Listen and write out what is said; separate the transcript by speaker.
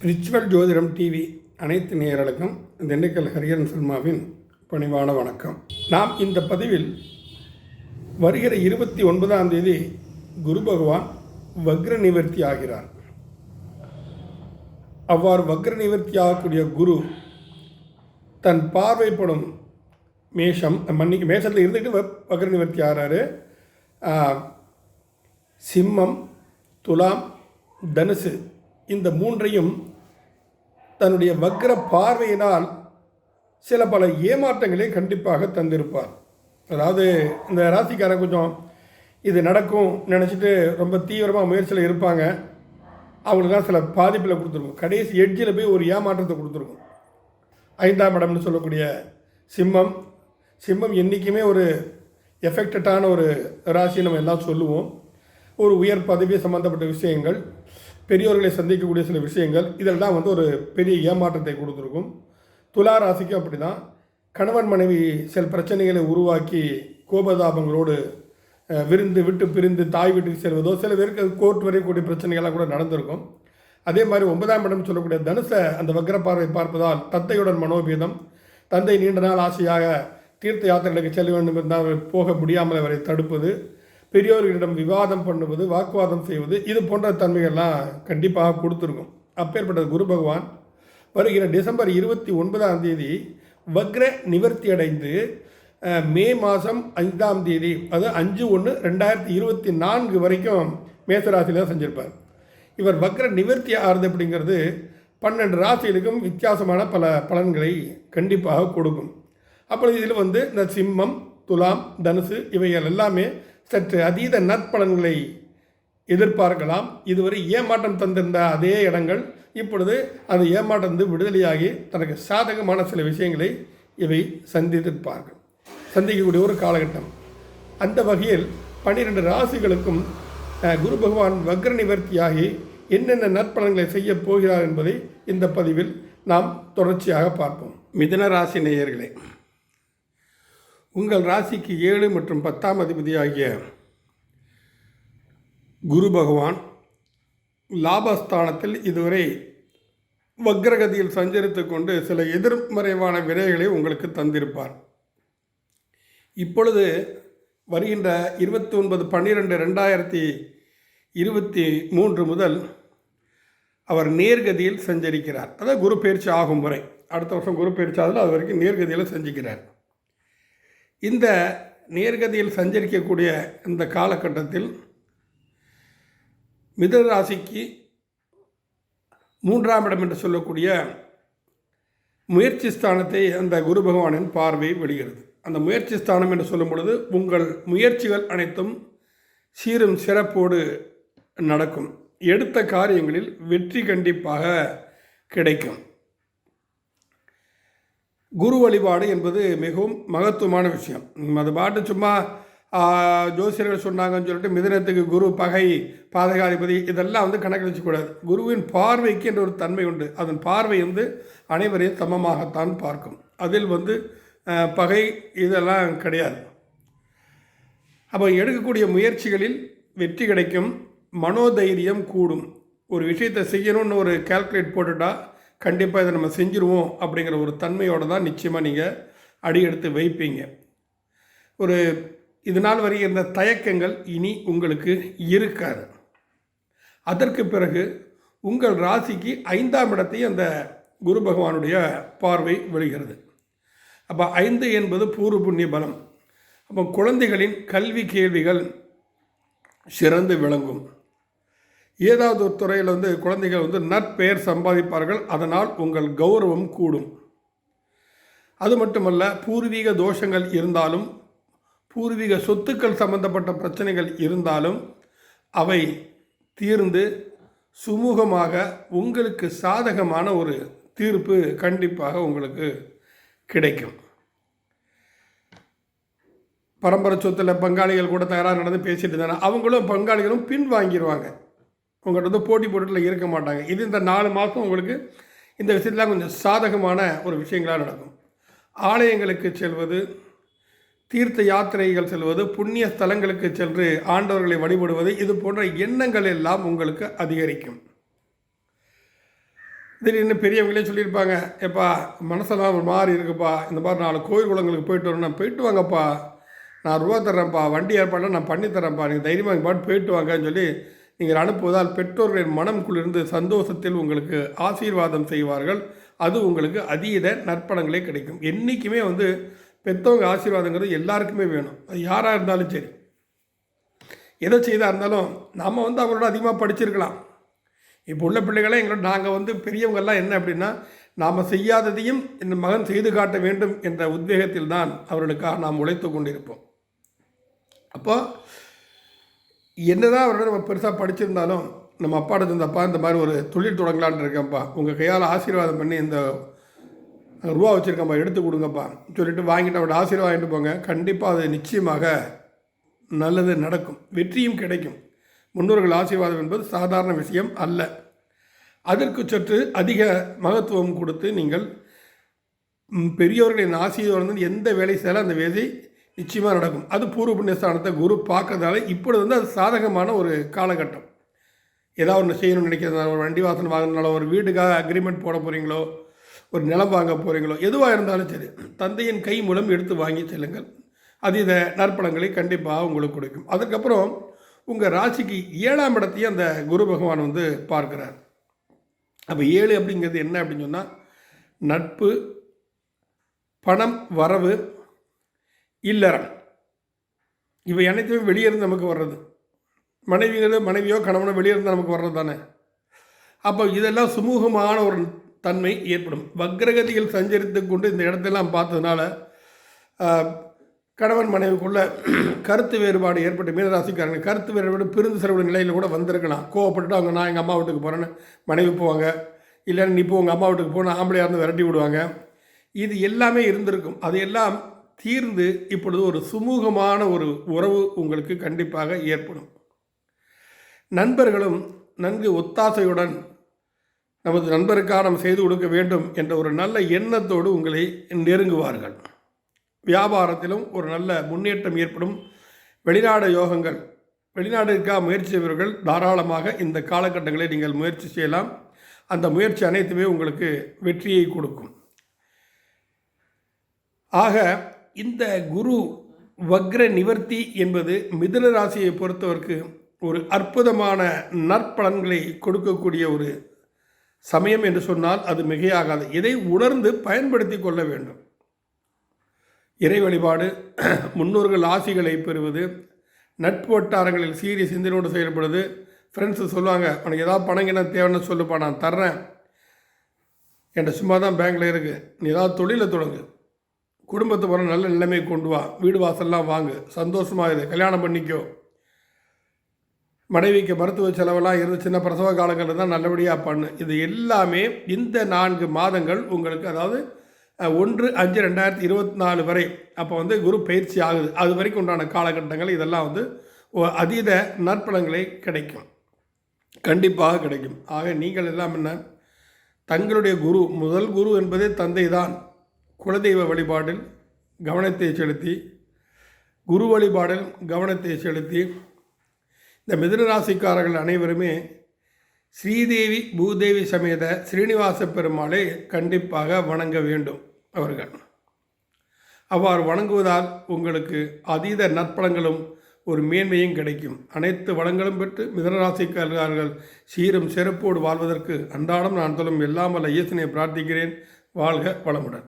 Speaker 1: Ritual ஜோதிடம் TV அனைத்து நேயர்களுக்கும் திண்டுக்கல் ஹரிஹரன் சர்மாவின் பணிவான வணக்கம். நாம் இந்த பதிவில் வருகிற இருபத்தி ஒன்பதாம் தேதி குரு பகவான் வக்ர நிவர்த்தி ஆகிறார். அவ்வாறு வக்ர நிவர்த்தி ஆகக்கூடிய குரு தன் பார்வைப்படும் மேஷம் மன்னிக்கு மேஷத்தில் இருந்துக்கிட்டு வ- வக்ர நிவர்த்தி ஆகிறாரு சிம்மம் துலாம் தனுசு இந்த மூன்றையும் தன்னுடைய வக்ர பார்வையினால் சில பல ஏமாற்றங்களை கண்டிப்பாக தந்திருப்பார். அதாவது இந்த ராசிக்காரன் கொஞ்சம் இது நடக்கும் நினச்சிட்டு ரொம்ப தீவிரமாக முயற்சியில் இருப்பாங்க. அவங்களுக்குலாம் சில பாதிப்பில் கொடுத்துருக்கும். கடைசி எட்ஜில் போய் ஒரு ஏமாற்றத்தை கொடுத்துருக்கும். ஐந்தாம் இடம்னு சொல்லக்கூடிய சிம்மம். சிம்மம் என்றைக்குமே ஒரு எஃபெக்டடான ஒரு ராசி நம்ம எல்லாம் சொல்லுவோம். ஒரு உயர் பதவி சம்மந்தப்பட்ட விஷயங்கள் பெரியோர்களை சந்திக்கக்கூடிய சில விஷயங்கள் இதெல்லாம் வந்து ஒரு பெரிய ஏமாற்றத்தை கொடுத்துருக்கும். துலா ராசிக்கும் அப்படி தான் கணவன் மனைவி சில பிரச்சனைகளை உருவாக்கி கோபதாபங்களோடு விருந்து விட்டு பிரிந்து தாய் வீட்டுக்கு செல்வதோ சில பேருக்கு கோர்ட் வரைக்கூடிய பிரச்சனைகள்லாம் கூட நடந்திருக்கும். அதே மாதிரி ஒன்பதாம் இடம் சொல்லக்கூடிய தனுசை அந்த வக்ர பார்வை பார்ப்பதால் தத்தையுடன் மனோபீதம் தந்தை நீண்ட நாள் ஆசையாக தீர்த்த யாத்திரைகளுக்கு செல்ல வேண்டும் என்றால் போக முடியாமல் அவரை தடுப்பது பெரியோர்களிடம் விவாதம் பண்ணுவது வாக்குவாதம் செய்வது இது போன்ற தன்மைகள்லாம் கண்டிப்பாக கொடுத்துருக்கும். அப்பேற்பட்ட குரு பகவான் வருகிற டிசம்பர் இருபத்தி ஒன்பதாம் தேதி வக்ர நிவர்த்தி அடைந்து மே மாதம் ஐந்தாம் தேதி அது அஞ்சு ஒன்று ரெண்டாயிரத்தி இருபத்தி நான்கு வரைக்கும் மேசராசியில் தான் செஞ்சுருப்பார். இவர் வக்ர நிவர்த்தி ஆறுது அப்படிங்கிறது பன்னெண்டு ராசிகளுக்கும் வித்தியாசமான பல பலன்களை கண்டிப்பாக கொடுக்கும். அப்பொழுது இதில் வந்து இந்த சிம்மம் துலாம் தனுசு இவைகள் எல்லாமே சற்று அதீத நற்பலன்களை எதிர்பார்க்கலாம். இதுவரை ஏமாற்றம் தந்திருந்த அதே இடங்கள் இப்பொழுது அந்த ஏமாற்றம் விடுதலையாகி தனக்கு சாதகமான சில விஷயங்களை இவை சந்தித்திருப்பார்கள். சந்திக்கக்கூடிய ஒரு காலகட்டம். அந்த வகையில் பன்னிரெண்டு ராசிகளுக்கும் குரு பகவான் வக்ர நிவர்த்தியாகி என்னென்ன நற்பலன்களை செய்ய போகிறார் என்பதை இந்த பதிவில் நாம் தொடர்ச்சியாக பார்ப்போம். மிதன ராசி நேயர்களே உங்கள் ராசிக்கு ஏழு மற்றும் பத்தாம் அதிபதியாகிய குரு பகவான் லாபஸ்தானத்தில் இதுவரை வக்ரகதியில் சஞ்சரித்து கொண்டு சில எதிர்மறைவான விரைகளை உங்களுக்கு தந்திருப்பார். இப்பொழுது வருகின்ற இருபத்தி ஒன்பது பன்னிரெண்டு ரெண்டாயிரத்தி இருபத்தி மூன்று முதல் அவர் நேர்கதியில் சஞ்சரிக்கிறார். அதாவது குரு பயிற்சி ஆகும் வரை. அடுத்த வருஷம் குரு பயிற்சி ஆகுது அது வரைக்கும் நேர்கதியில் சஞ்சிக்கிறார். இந்த நேர்கதியில் சஞ்சரிக்கக்கூடிய இந்த காலகட்டத்தில் மிதுன ராசிக்கு மூன்றாம் இடம் என்று சொல்லக்கூடிய முயற்சி ஸ்தானத்தை அந்த குரு பகவானின் பார்வை விடுகிறது. அந்த முயற்சி ஸ்தானம் என்று சொல்லும் பொழுது உங்கள் முயற்சிகள் அனைத்தும் சீரும் சிறப்போடு நடக்கும். எடுத்த காரியங்களில் வெற்றி கண்டிப்பாக கிடைக்கும். குரு வழிபாடு என்பது மிகவும் மகத்துவமான விஷயம். அது பாட்டு சும்மா ஜோசியர்கள் சொன்னாங்கன்னு சொல்லிட்டு மிதனத்துக்கு குரு பகை பாதகாதிபதி இதெல்லாம் வந்து கணக்கில் வச்சுக்கூடாது. குருவின் பார்வைக்கு என்ற ஒரு தன்மை உண்டு. அதன் பார்வை வந்து அனைவரையும் சமமாகத்தான் பார்க்கும். அதில் வந்து பகை இதெல்லாம் கிடையாது. அப்போ எடுக்கக்கூடிய முயற்சிகளில் வெற்றி கிடைக்கும். மனோதைரியம் கூடும். ஒரு விஷயத்தை செய்யணும்னு ஒரு கால்குலேட் போட்டுட்டா கண்டிப்பாக இதை நம்ம செஞ்சுருவோம் அப்படிங்கிற ஒரு தன்மையோடு தான் நிச்சயமாக நீங்கள் அடி எடுத்து வைப்பீங்க. ஒரு இது நாள் வரை இருந்த தயக்கங்கள் இனி உங்களுக்கு இருக்காது. அதற்கு பிறகு உங்கள் ராசிக்கு ஐந்தாம் இடத்தையும் அந்த குரு பகவானுடைய பார்வை விழுகிறது அப்போ ஐந்து என்பது பூர்வ புண்ணிய பலம். அப்போ குழந்தைகளின் கல்வி கேள்விகள் சிறந்து விளங்கும். ஏதாவது ஒரு துறையில் வந்து குழந்தைகள் வந்து நற்பெயர் சம்பாதிப்பார்கள் அதனால் உங்கள் கௌரவம் கூடும். அது மட்டுமல்ல பூர்வீக தோஷங்கள் இருந்தாலும் பூர்வீக சொத்துக்கள் சம்பந்தப்பட்ட பிரச்சனைகள் இருந்தாலும் அவை தீர்ந்து சுமூகமாக உங்களுக்கு சாதகமான ஒரு தீர்ப்பு கண்டிப்பாக உங்களுக்கு கிடைக்கும். பரம்பரை சொத்தில் பங்காளிகள் கூட தயாராக நடந்து பேசிட்டு இருந்தாங்க அவங்களும் பங்காளிகளும் பின் வாங்கிடுவாங்க உங்கள்கிட்ட வந்து போட்டி போட்டுல இருக்க மாட்டாங்க. இது இந்த நாலு மாதம் உங்களுக்கு இந்த விஷயத்தில் கொஞ்சம் சாதகமான ஒரு விஷயங்களாக நடக்கும். ஆலயங்களுக்கு செல்வது தீர்த்த யாத்திரைகள் செல்வது புண்ணிய ஸ்தலங்களுக்கு சென்று ஆண்டவர்களை வழிபடுவது இது போன்ற எண்ணங்கள் எல்லாம் உங்களுக்கு அதிகரிக்கும். திடீர்னு பெரியவங்களே சொல்லியிருப்பாங்க எப்பா மனசெல்லாம் ஒரு மாதிரி இருக்குப்பா. இந்த மாதிரி நாலு கோயில் குளங்களுக்கு போயிட்டு வரணும் போயிட்டு வாங்கப்பா. நான் ரூபா தர்றேன்ப்பா. வண்டி ஏற்பாடு நான் பண்ணி தரேன்ப்பா நீங்கள் தைரியமாக பாட்டு போயிட்டு வாங்கன்னு சொல்லி நீங்கள் அனுப்புவதால் பெற்றோர்களின் மனம் குளிர்ந்து சந்தோஷத்தில் உங்களுக்கு ஆசீர்வாதம் செய்வார்கள். அது உங்களுக்கு அதீத நற்பணங்களே கிடைக்கும். என்றைக்குமே வந்து பெற்றவங்க ஆசீர்வாதங்கிறது எல்லாருக்குமே வேணும். அது யாராக இருந்தாலும் சரி. எதை செய்தாக இருந்தாலும் நம்ம வந்து அவரோட அதிகமாக படிச்சிருக்கலாம். இப்போ உள்ள பிள்ளைகளே எங்களோட நாங்கள் வந்து பெரியவங்கள்லாம் என்ன அப்படின்னா நாம் செய்யாததையும் இந்த மகன் செய்து காட்ட வேண்டும் என்ற உத்வேகத்தில் தான் அவர்களுக்காக நாம் உழைத்து கொண்டிருப்போம். அப்போ என்னதான் அவரோட நம்ம பெருசாக படிச்சிருந்தாலும் நம்ம அப்பாட்ட இருந்தப்பா இந்த மாதிரி ஒரு தொழில் தொடங்கலான்னு இருக்கேன்ப்பா. உங்கள் கையால் ஆசீர்வாதம் பண்ணி இந்த ரூபா வச்சுருக்கேன்ப்பா எடுத்து கொடுங்கப்பா. சொல்லிட்டு வாங்கிட்டு அவரோட ஆசீர்வாதம் வாங்கிட்டு போங்க. கண்டிப்பாக அது நிச்சயமாக நல்லது நடக்கும். வெற்றியும் கிடைக்கும். முன்னோர்கள் ஆசீர்வாதம் என்பது சாதாரண விஷயம் அல்ல. அதற்கு சற்று அதிக மகத்துவம் கொடுத்து நீங்கள் பெரியோர்களின் பெரியவர்களின் ஆசீர்வாதம் எந்த வேலை செய்தாலும் அந்த வேலை நிச்சயமாக நடக்கும். அது பூர்வ புண்ணியஸ்தானத்தை குரு பார்க்கறதால இப்பொழுது வந்து அது சாதகமான ஒரு காலகட்டம். ஏதாவது ஒன்று செய்யணும்னு நினைக்கிறதுனால ஒரு வண்டி வாசனை வாங்கினாலும் ஒரு வீட்டுக்காக அக்ரிமெண்ட் போட போகிறீங்களோ ஒரு நிலம் வாங்க போகிறீங்களோ எதுவாக இருந்தாலும் சரி தந்தையின் கை மூலம் எடுத்து வாங்கி செல்லுங்கள். அது இதை நற்பலங்களை கண்டிப்பாக உங்களுக்கு கொடுக்கும். அதுக்கப்புறம் உங்கள் ராசிக்கு ஏழாம் இடத்தையும் அந்த குரு பகவான் வந்து பார்க்குறார். அப்போ ஏழு அப்படிங்கிறது என்ன அப்படின்னு சொன்னால் நட்பு பணம் வரவு இல்லறம். இவை அனைத்துமே வெளியே இருந்து நமக்கு வர்றது. மனைவிங்கிறது மனைவியோ கணவனோ வெளியே இருந்து நமக்கு வர்றது தானே? அப்போ இதெல்லாம் சுமூகமான ஒரு தன்மை ஏற்படும். வக்ரகதியில் சஞ்சரித்து கொண்டு இந்த இடத்தெல்லாம் பார்த்ததுனால கணவன் மனைவிக்குள்ள கருத்து வேறுபாடு ஏற்பட்டு மீனராசிக்காரங்க கருத்து வேறுபாடு பிரிந்து செலவு நிலையில் கூட வந்திருக்கலாம். கோவப்பட்டுட்டு அவங்க நான் எங்கள் அம்மா வீட்டுக்கு போகிறேன்னு மனைவி போவாங்க. இல்லைன்னு நீ போ உங்கள் அம்மா வீட்டுக்கு போனால் ஆம்பளையாக இருந்து விரட்டி விடுவாங்க. இது எல்லாமே இருந்திருக்கும். அது எல்லாம் தீர்ந்து இப்பொழுது ஒரு சுமூகமான ஒரு உறவு உங்களுக்கு கண்டிப்பாக ஏற்படும். நண்பர்களும் நன்கு ஒத்தாசையுடன் நமது நண்பருக்காக நாம் செய்து கொடுக்க வேண்டும் என்ற ஒரு நல்ல எண்ணத்தோடு உங்களை நெருங்குவார்கள். வியாபாரத்திலும் ஒரு நல்ல முன்னேற்றம் ஏற்படும். வெளிநாடு யோகங்கள் வெளிநாட்டிற்காக முயற்சி செய்பவர்கள் தாராளமாக இந்த காலகட்டங்களில் நீங்கள் முயற்சி செய்யலாம். அந்த முயற்சி அனைத்துமே உங்களுக்கு வெற்றியை கொடுக்கும். ஆக இந்த குரு வக்ர நிவர்த்தி என்பது மிதுன ராசியை பொறுத்தவருக்கு ஒரு அற்புதமான நற்பலன்களை கொடுக்கக்கூடிய ஒரு சமயம் என்று சொன்னால் அது மிகையாகாது. இதை உணர்ந்து பயன்படுத்தி கொள்ள வேண்டும். இறை வழிபாடு முன்னோர்கள் ஆசிகளை பெறுவது நட்பு வட்டாரங்களில் சீரிய சிந்தனையோடு செயல்படுவது ஃப்ரெண்ட்ஸு சொல்லுவாங்க உனக்கு ஏதாவது பணம் என்ன தேவைன்னு சொல்லுப்பா நான் தர்றேன். என்கிட்ட சும்மா தான் பேங்க்கில் இருக்குது நீ ஏதாவது தொழிலை தொடங்கு. குடும்பத்தை வர நல்ல நிலைமை கொண்டு வா. வீடு வாசல்லாம் வாங்கு. சந்தோஷமாக இரு. கல்யாணம் பண்ணிக்கோ. மனைவிக்கு மருத்துவ செலவெல்லாம் இருந்து சின்ன பிரசவ காலங்களில் தான் நல்லபடியாக பண்ணு. இது எல்லாமே இந்த நான்கு மாதங்கள் உங்களுக்கு அதாவது ஒன்று அஞ்சு ரெண்டாயிரத்தி இருபத்தி நாலு வரை. அப்போ வந்து குரு பயிற்சி ஆகுது. அது வரைக்கும் உண்டான காலகட்டங்கள் இதெல்லாம் வந்து அதீத நற்பலன்களை கிடைக்கும். கண்டிப்பாக கிடைக்கும். ஆக நீங்கள் எல்லாம் என்ன? தங்களுடைய குரு. முதல் குரு என்பதே தந்தை தான். குலதெய்வ வழிபாடில் கவனத்தை செலுத்தி குரு வழிபாடில் கவனத்தை செலுத்தி இந்த மிதுனராசிக்காரர்கள் அனைவருமே ஸ்ரீதேவி பூதேவி சமேத ஸ்ரீனிவாச பெருமாளை கண்டிப்பாக வணங்க வேண்டும் அவர்கள். அவ்வாறு வணங்குவதால் உங்களுக்கு அதீத நற்பலங்களும் ஒரு மேன்மையும் கிடைக்கும். அனைத்து வளங்களும் பெற்று மிதனராசிக்காரர்கள் சீரும் சிறப்போடு வாழ்வதற்கு அன்றாடம் நான் சொல்லும் எல்லாம் வல்ல இயேசனை பிரார்த்திக்கிறேன். வாழ்க வளமுடன்.